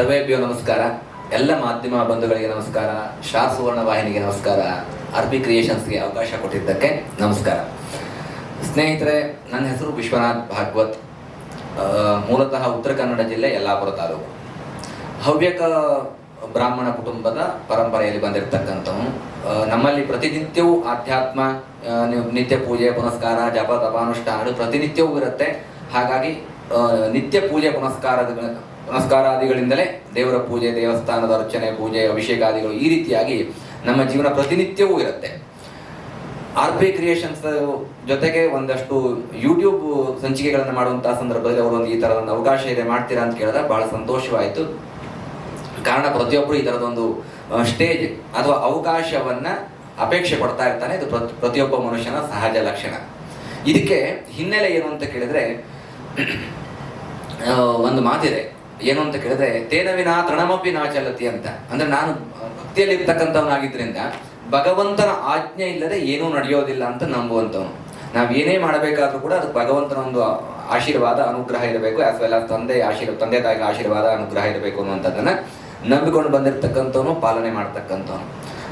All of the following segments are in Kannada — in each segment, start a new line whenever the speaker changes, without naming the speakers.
ಸರ್ವೇಭ್ಯೋ ನಮಸ್ಕಾರ. ಎಲ್ಲ ಮಾಧ್ಯಮ ಬಂಧುಗಳಿಗೆ ನಮಸ್ಕಾರ. ಶಾ ಸುವರ್ಣ ವಾಹಿನಿಗೆ ನಮಸ್ಕಾರ. ಅರ್ಬಿ ಕ್ರಿಯೇಷನ್ಸ್ಗೆ ಅವಕಾಶ ಕೊಟ್ಟಿದ್ದಕ್ಕೆ ನಮಸ್ಕಾರ. ಸ್ನೇಹಿತರೆ ನನ್ನ ಹೆಸರು ವಿಶ್ವನಾಥ್ ಭಾಗವತ್. ಮೂಲತಃ ಉತ್ತರ ಕನ್ನಡ ಜಿಲ್ಲೆ ಯಲ್ಲಾಪುರ ತಾಲೂಕು. ಹವ್ಯಕ ಬ್ರಾಹ್ಮಣ ಕುಟುಂಬದ ಪರಂಪರೆಯಲ್ಲಿ ಬಂದಿರತಕ್ಕಂಥವನು. ಆ, ನಮ್ಮಲ್ಲಿ ಪ್ರತಿನಿತ್ಯವೂ ಆಧ್ಯಾತ್ಮ ನಿತ್ಯ ಪೂಜೆ ಪುನಸ್ಕಾರ ಜಪ ತಪಾನುಷ್ಠಾನಗಳು ಪ್ರತಿನಿತ್ಯವೂ ಇರುತ್ತೆ. ಹಾಗಾಗಿ ನಿತ್ಯ ಪೂಜೆ ಪುನಸ್ಕಾರದ ಪುನಸ್ಕಾರಾದಿಗಳಿಂದಲೇ ದೇವರ ಪೂಜೆ, ದೇವಸ್ಥಾನದ ಅರ್ಚನೆ, ಪೂಜೆ, ಅಭಿಷೇಕಾದಿಗಳು ಈ ರೀತಿಯಾಗಿ ನಮ್ಮ ಜೀವನ ಪ್ರತಿನಿತ್ಯವೂ ಇರುತ್ತೆ. ಆರ್ ಪಿ ಕ್ರಿಯೇಷನ್ಸ್ ಜೊತೆಗೆ ಒಂದಷ್ಟು ಯೂಟ್ಯೂಬ್ ಸಂಚಿಕೆಗಳನ್ನು ಮಾಡುವಂತಹ ಸಂದರ್ಭದಲ್ಲಿ ಅವರು ಒಂದು ಈ ತರದ ಒಂದು ಅವಕಾಶ ಇದೆ, ಮಾಡ್ತೀರಾ ಅಂತ ಕೇಳಿದ್ರೆ ಬಹಳ ಸಂತೋಷವಾಯಿತು. ಕಾರಣ ಪ್ರತಿಯೊಬ್ಬರು ಈ ತರದೊಂದು ಸ್ಟೇಜ್ ಅಥವಾ ಅವಕಾಶವನ್ನ ಅಪೇಕ್ಷೆ ಕೊಡ್ತಾ ಇರ್ತಾನೆ. ಇದು ಪ್ರತಿ- ಪ್ರತಿಯೊಬ್ಬ ಮನುಷ್ಯನ ಸಹಜ ಲಕ್ಷಣ. ಇದಕ್ಕೆ ಹಿನ್ನೆಲೆ ಏನು ಅಂತ ಕೇಳಿದ್ರೆ ಒಂದು ಮಾತಿದೆ. ಏನು ಅಂತ ಕೇಳಿದ್ರೆ ತೇನವಿನ ತೃಣಮಪಿ ನಾ ಚಲತಿ ಅಂತ. ಅಂದ್ರೆ ನಾನು ಭಕ್ತಿಯಲ್ಲಿ ಇರ್ತಕ್ಕಂಥವನಾಗಿದ್ರಿಂದ ಭಗವಂತನ ಆಜ್ಞೆ ಇಲ್ಲದೆ ಏನೂ ನಡೆಯೋದಿಲ್ಲ ಅಂತ ನಂಬುವಂಥವನು. ನಾವು ಏನೇ ಮಾಡಬೇಕಾದ್ರೂ ಕೂಡ ಅದು ಭಗವಂತನ ಒಂದು ಆಶೀರ್ವಾದ, ಅನುಗ್ರಹ ಇರಬೇಕು. ಆಸ್ ವೆಲ್ ಆಸ್ ತಂದೆ ಆಶೀರ್ವಾದ ತಂದೆ ತಾಯಿಗೆ ಆಶೀರ್ವಾದ, ಅನುಗ್ರಹ ಇರಬೇಕು ಅನ್ನುವಂಥದ್ದನ್ನ ನಂಬಿಕೊಂಡು ಬಂದಿರತಕ್ಕಂಥವನು, ಪಾಲನೆ ಮಾಡ್ತಕ್ಕಂಥವನು.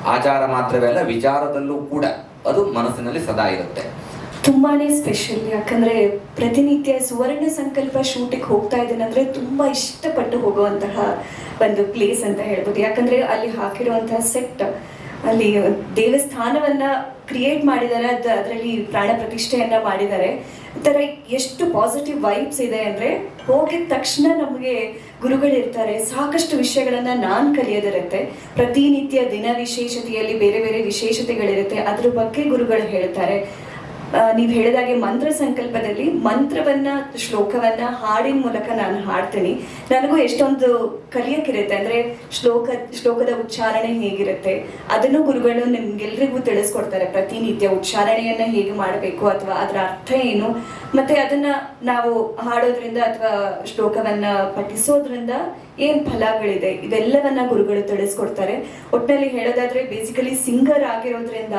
ಆಚಾರ ಮಾತ್ರವೇ ಅಲ್ಲ, ವಿಚಾರದಲ್ಲೂ ಕೂಡ ಅದು ಮನಸ್ಸಿನಲ್ಲಿ ಸದಾ ಇರುತ್ತೆ.
ತುಂಬಾನೇ ಸ್ಪೆಷಲ್ ಯಾಕಂದ್ರೆ ಪ್ರತಿನಿತ್ಯ ಸುವರ್ಣ ಸಂಕಲ್ಪ ಶೂಟಿಗೆ ಹೋಗ್ತಾ ಇದ್ದೇನೆ ಅಂದ್ರೆ ತುಂಬಾ ಇಷ್ಟಪಟ್ಟು ಹೋಗುವಂತಹ ಒಂದು ಪ್ಲೇಸ್ ಅಂತ ಹೇಳ್ಬೋದು. ಯಾಕಂದ್ರೆ ಅಲ್ಲಿ ಹಾಕಿರುವಂತಹ ಸೆಟ್ ಅಲ್ಲಿ ದೇವಸ್ಥಾನವನ್ನ ಕ್ರಿಯೇಟ್ ಮಾಡಿದ್ದಾರೆ ಅದು ಅದರಲ್ಲಿ ಪ್ರಾಣ ಪ್ರತಿಷ್ಠೆಯನ್ನ ಮಾಡಿದ್ದಾರೆ ಒಂಥರ ಎಷ್ಟು ಪಾಸಿಟಿವ್ ವೈಬ್ಸ್ ಇದೆ ಅಂದ್ರೆ ಹೋಗಿದ ತಕ್ಷಣ ನಮಗೆ ಗುರುಗಳಿರ್ತಾರೆ ಸಾಕಷ್ಟು ವಿಷಯಗಳನ್ನ ನಾನು ಕಲಿಯೋದಿರುತ್ತೆ. ಪ್ರತಿನಿತ್ಯ ದಿನ ವಿಶೇಷತೆಯಲ್ಲಿ ಬೇರೆ ಬೇರೆ ವಿಶೇಷತೆಗಳಿರುತ್ತೆ. ಅದ್ರ ಬಗ್ಗೆ ಗುರುಗಳು ಹೇಳ್ತಾರೆ. ನೀವ್ ಹೇಳಿದಾಗೆ ಮಂತ್ರ ಸಂಕಲ್ಪದಲ್ಲಿ ಮಂತ್ರವನ್ನ, ಶ್ಲೋಕವನ್ನ ಹಾಡಿನ ಮೂಲಕ ನಾನು ಹಾಡ್ತೀನಿ. ನನಗೂ ಎಷ್ಟೊಂದು ಕಲಿಯಕ್ಕಿರುತ್ತೆ. ಅಂದ್ರೆ ಶ್ಲೋಕ, ಶ್ಲೋಕದ ಉಚ್ಚಾರಣೆ ಹೇಗಿರುತ್ತೆ, ಅದನ್ನು ಗುರುಗಳು ನಿಮ್ಗೆಲ್ರಿಗೂ ತಿಳಿಸ್ಕೊಡ್ತಾರೆ. ಪ್ರತಿನಿತ್ಯ ಉಚ್ಚಾರಣೆಯನ್ನ ಹೇಗೆ ಮಾಡಬೇಕು ಅಥವಾ ಅದರ ಅರ್ಥ ಏನು. ಮತ್ತೆ ಅದನ್ನ ನಾವು ಹಾಡೋದ್ರಿಂದ ಅಥವಾ ಶ್ಲೋಕವನ್ನ ಪಠಿಸೋದ್ರಿಂದ ಏನ್ ಫಲಗಳಿದೆ, ಇದೆಲ್ಲವನ್ನ ಗುರುಗಳು ತಿಳಿಸ್ಕೊಡ್ತಾರೆ. ಒಟ್ಟಿನಲ್ಲಿ ಹೇಳೋದಾದ್ರೆ ಬೇಸಿಕಲಿ ಸಿಂಗರ್ ಆಗಿರೋದ್ರಿಂದ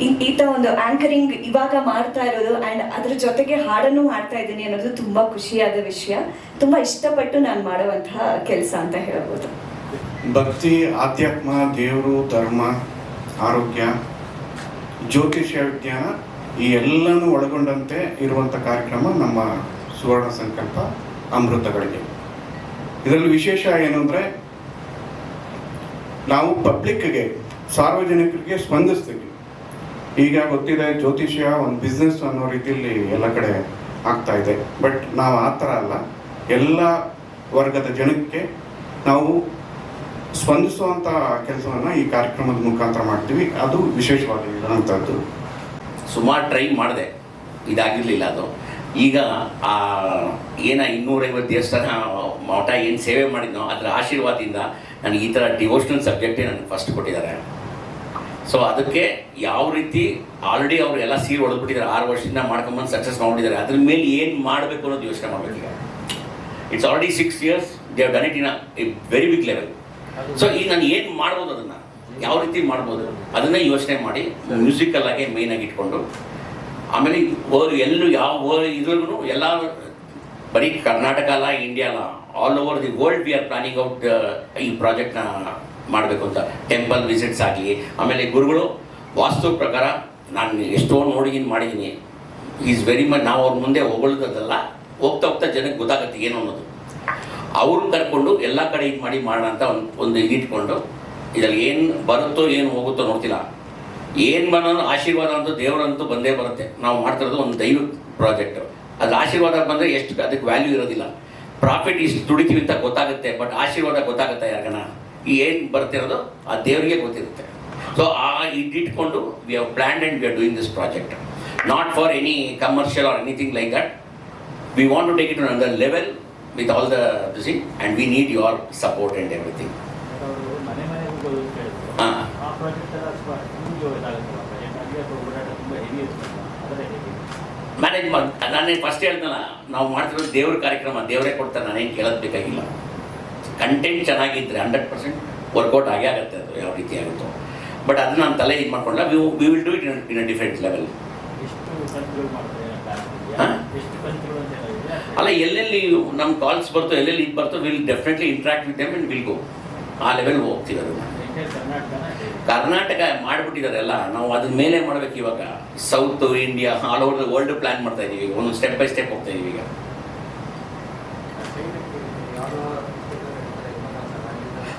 ಈತ ಒಂದು ಆಂಕರಿಂಗ್ ಇವಾಗ ಮಾಡ್ತಾ ಇರೋದು ಅಂಡ್ ಅದ್ರ ಜೊತೆಗೆ ಹಾಡನ್ನು ಹಾಡ್ತಾ ಇದ್ದೀನಿ ಅನ್ನೋದು ತುಂಬಾ ಖುಷಿಯಾದ ವಿಷಯ. ತುಂಬಾ ಇಷ್ಟಪಟ್ಟು ನಾನು ಮಾಡುವಂತಹ ಕೆಲಸ ಅಂತ ಹೇಳ್ಬೋದು.
ಭಕ್ತಿ, ಆಧ್ಯಾತ್ಮ, ದೇವರು, ಧರ್ಮ, ಆರೋಗ್ಯ, ಜ್ಯೋತಿಷ್ಯ, ವಿಜ್ಞಾನ ಈ ಎಲ್ಲನೂ ಒಳಗೊಂಡಂತೆ ಇರುವಂಥ ಕಾರ್ಯಕ್ರಮ ನಮ್ಮ ಸುವರ್ಣ ಸಂಕಲ್ಪ ಅಮೃತಗಳಿಗೆ. ಇದರಲ್ಲಿ ವಿಶೇಷ ಏನು ನಾವು ಪಬ್ಲಿಕ್ಗೆ ಸಾರ್ವಜನಿಕರಿಗೆ ಸ್ಪಂದಿಸ್ತೀವಿ. ಈಗ ಗೊತ್ತಿದೆ ಜ್ಯೋತಿಷ್ಯ ಒಂದು ಬಿಸ್ನೆಸ್ ಅನ್ನೋ ರೀತಿಯಲ್ಲಿ ಎಲ್ಲ ಕಡೆ ಆಗ್ತಾ ಇದೆ. ಬಟ್ ನಾವು ಆ ಥರ ಅಲ್ಲ. ಎಲ್ಲ ವರ್ಗದ ಜನಕ್ಕೆ ನಾವು ಸ್ಪಂದಿಸುವಂಥ ಕೆಲಸವನ್ನು ಈ ಕಾರ್ಯಕ್ರಮದ ಮುಖಾಂತರ ಮಾಡ್ತೀವಿ. ಅದು ವಿಶೇಷವಾಗಿರುವಂಥದ್ದು
ಸುಮಾರು ಟ್ರೈ ಮಾಡಿದೆ. ಇದಾಗಿರಲಿಲ್ಲ ಅದು. ಈಗ, ಆ, ಏನ ಇನ್ನೂರೈವತ್ತು ದೇವಸ್ಥಾನ, ಮಠ ಏನು ಸೇವೆ ಮಾಡಿದ್ನೋ ಅದರ ಆಶೀರ್ವಾದದಿಂದ ನನಗೆ ಈ ಥರ ಡಿವೋಷನಲ್ ಸಬ್ಜೆಕ್ಟೇ ನನಗೆ ಫಸ್ಟ್ ಕೊಟ್ಟಿದ್ದಾರೆ. ಸೊ ಅದಕ್ಕೆ ಯಾವ ರೀತಿ ಆಲ್ರೆಡಿ ಅವರು ಎಲ್ಲ ಸೀರೆ ಹೊಡೆದ್ಬಿಟ್ಟಿದ್ದಾರೆ, ಆರು ವರ್ಷದಿಂದ ಮಾಡ್ಕೊಂಬಂದು ಸಕ್ಸಸ್ ಮಾಡಿದ್ದಾರೆ ಅದ್ರ ಮೇಲೆ ಏನು ಮಾಡಬೇಕು ಅನ್ನೋದು ಯೋಚನೆ ಮಾಡಬೇಕೀಗ it's already six years they done it in very big level so ಈಗ ನಾನು ಏನು ಮಾಡ್ಬೋದು ಅದನ್ನು? ಯಾವ ರೀತಿ ಮಾಡ್ಬೋದು? ಅದನ್ನೇ ಯೋಚನೆ ಮಾಡಿ ಮ್ಯೂಸಿಕಲ್ ಆಗಿ ಮೇಯ್ನ್ ಆಗಿ ಇಟ್ಕೊಂಡು, ಆಮೇಲೆ ಓರ್ ಎಲ್ಲೂ ಯಾವ ಓರ್ ಇದ್ರೂ ಎಲ್ಲ, ಬರೀ ಕರ್ನಾಟಕ ಅಲ್ಲ ಇಂಡಿಯಾ ಅಲ್ಲ all over the world we are planning out ಈ ಪ್ರಾಜೆಕ್ಟ್ನ ಮಾಡಬೇಕು ಅಂತ. ಟೆಂಪಲ್ ವಿಸಿಟ್ಸ್ ಆಗಲಿ, ಆಮೇಲೆ ಗುರುಗಳು, ವಾಸ್ತು ಪ್ರಕಾರ ನಾನು ಎಷ್ಟೋ ನೋಡಿದ್ದೀನಿ ಮಾಡಿದ್ದೀನಿ ಈಸ್ ವೆರಿ ಮಚ್ ನಾವು ಅವ್ರ ಮುಂದೆ ಹೊಗಳೋದಲ್ಲ ಹೋಗ್ತಾ ಹೋಗ್ತಾ ಜನಕ್ಕೆ ಗೊತ್ತಾಗುತ್ತೆ ಏನು ಅನ್ನೋದು. ಅವ್ರನ್ನ ಕರ್ಕೊಂಡು ಎಲ್ಲ ಕಡೆ ಇದು ಮಾಡಿ ಮಾಡೋಣ ಅಂತ ಒಂದು ಒಂದು ಇಟ್ಕೊಂಡು, ಇದರಲ್ಲಿ ಏನು ಬರುತ್ತೋ ಏನು ಹೋಗುತ್ತೋ ನೋಡ್ತಿಲ್ಲ. ಏನು ಬರೋದು ಆಶೀರ್ವಾದ ಅಂತೂ ದೇವರಂತೂ ಬಂದೇ ಬರುತ್ತೆ. ನಾವು ಮಾಡ್ತಿರೋದು ಒಂದು ದೈವ ಪ್ರಾಜೆಕ್ಟ್. ಅದು ಆಶೀರ್ವಾದ ಬಂದರೆ ಎಷ್ಟು ಅದಕ್ಕೆ ವ್ಯಾಲ್ಯೂ ಇರೋದಿಲ್ಲ. ಪ್ರಾಫಿಟ್ ಇಷ್ಟು ದುಡಿತೀವಿ ಅಂತ ಗೊತ್ತಾಗುತ್ತೆ ಬಟ್ ಆಶೀರ್ವಾದ ಗೊತ್ತಾಗುತ್ತೆ ಯಾಕನ ಏನು ಬರ್ತಿರೋದು ಆ ದೇವರಿಗೆ ಗೊತ್ತಿರುತ್ತೆ. ಸೊ ಆ ಇದಿಟ್ಕೊಂಡು we have planned and we are doing this project not for any commercial or anything like that we want to take it to another level with all the busy and and we need support support
everything.
ಹಾ. ಮ್ಯಾನೇಜ್ ಮಾಡಿ ನಾನೇನು ಫಸ್ಟ್ ಹೇಳ್ತಾನ ನಾವು ಮಾಡ್ತಿರೋದು ದೇವ್ರ ಕಾರ್ಯಕ್ರಮ ದೇವರೇ ಕೊಡ್ತಾರೆ ನಾನೇನು ಕೇಳೋದು ಬೇಕಾಗಿಲ್ಲ. ಕಂಟೆಂಟ್ ಚೆನ್ನಾಗಿದ್ದರೆ ಹಂಡ್ರೆಡ್ ಪರ್ಸೆಂಟ್ ವರ್ಕೌಟ್ ಆಗೇ ಆಗುತ್ತೆ ಅದು ಯಾವ ರೀತಿ ಆಗುತ್ತೋ. ಬಟ್ ಅದನ್ನ ನಾನು ತಲೆ ಇದು ಮಾಡ್ಕೊಂಡ we we will do it in a different level ಅಲ್ಲ ಎಲ್ಲೆಲ್ಲಿ ನಮ್ಮ ಕಾಲ್ಸ್ ಬರ್ತೋ ಎಲ್ಲೆಲ್ಲಿ ಇದು ಬರ್ತೋ will definitely interact with them will go ಆ ಲೆವೆಲ್ ಹೋಗ್ತೀವಿ
ಹೇಗೆ?
ಕರ್ನಾಟಕ ಮಾಡಿಬಿಟ್ಟಿದಾರೆಲ್ಲ ನಾವು ಅದ್ರ ಮೇಲೆ ಮಾಡ್ಬೇಕು ಇವಾಗ. South India all over the world plan ಮಾಡ್ತಾ ಇದೀವಿ ಈಗ ಒಂದು ಸ್ಟೆಪ್ ಬೈ ಸ್ಟೆಪ್ ಹೋಗ್ತಾ ಇದೀವಿ ಈಗ.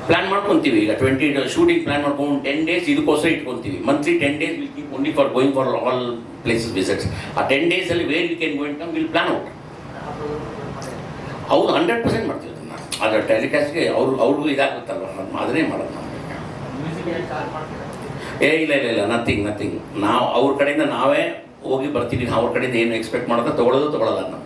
ಪ್ಲಾನ್ ಮಾಡ್ಕೊತೀವಿ. ಈಗ ಟ್ವೆಂಟಿ ಶೂಟಿಂಗ್ ಪ್ಲಾನ್ ಮಾಡ್ಕೊಂಡು ಟೆನ್ ಡೇಸ್ ಇದಕ್ಕೋಸ್ಕರ ಇಟ್ಕೊತೀವಿ. Monthly ten days will keep only for going for all places visits ಆ ಟೆನ್ ಡೇಸಲ್ಲಿ where you can come will plan out ಹೌದು ಹಂಡ್ರೆಡ್ ಪರ್ಸೆಂಟ್ ಮಾಡ್ತೀವಿ ಅದನ್ನು. ಅದರ ಟೆಲಿಕಾಸ್ಟ್ಗೆ ಅವ್ರು, ಅವ್ರಿಗೂ ಇದಾಗುತ್ತಲ್ವ? ಅದನ್ನೇ ಮಾಡೋದು ಏ, ಇಲ್ಲ ಇಲ್ಲ ಇಲ್ಲ ನಥಿಂಗ್ ನಥಿಂಗ್ ನಾವು, ಅವ್ರ ಕಡೆಯಿಂದ ನಾವೇ ಹೋಗಿ ಬರ್ತೀವಿ. ಅವ್ರ ಕಡೆಯಿಂದ ಏನು ಎಕ್ಸ್ಪೆಕ್ಟ್ ಮಾಡೋದು ತೊಗೊಳೋದು ತೊಗೊಳಲ್ಲ ನಾವು